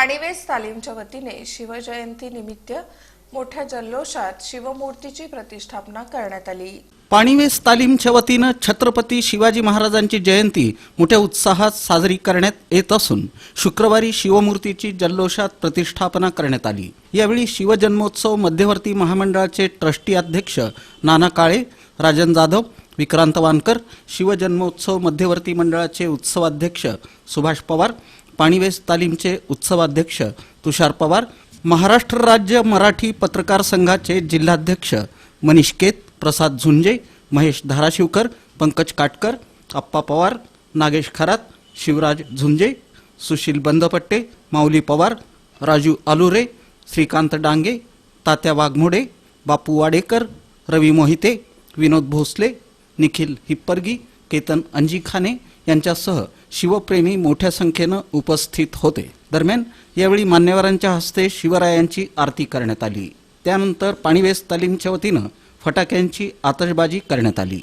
पाणीवेस तालीमच्या वतीने शिवजयंती निमित्त मोठ्या जल्लोषात शिवमूर्तीची प्रतिष्ठापना करण्यात आली. पाणीवेस तालीमच्या वतीनं छत्रपती शिवाजी महाराजांची जयंती मोठ्या उत्साहात साजरी करण्यात येत असून शुक्रवारी शिवमूर्तीची जल्लोषात प्रतिष्ठापना करण्यात आली. यावेळी शिवजन्मोत्सव मध्यवर्ती महामंडळाचे ट्रस्टी अध्यक्ष नाना काळे राजन जाधव विक्रांत वानकर शिवजन्मोत्सव मध्यवर्ती मंडळाचे उत्सवाध्यक्ष सुभाष पवार पाणीवेस तालीमचे उत्सवाध्यक्ष तुषार पवार महाराष्ट्र राज्य मराठी पत्रकार संघाचे जिल्हाध्यक्ष मनीष केत प्रसाद झुंजे महेश धाराशिवकर पंकज काटकर अप्पा पवार नागेश खरात शिवराज झुंजे सुशील बंदपट्टे माऊली पवार राजू आलुरे श्रीकांत डांगे तात्या वाघमोडे बापू वाडेकर रवी मोहिते विनोद भोसले निखिल हिप्परगी केतन अंजिखाने यांच्यासह शिवप्रेमी मोठ्या संख्येनं उपस्थित होते दरम्यान यावेळी मान्यवरांच्या हस्ते शिवरायांची आरती करण्यात आली त्यानंतर पाणीवेस तालीमच्या वतीनं फटाक्यांची आतषबाजी करण्यात आली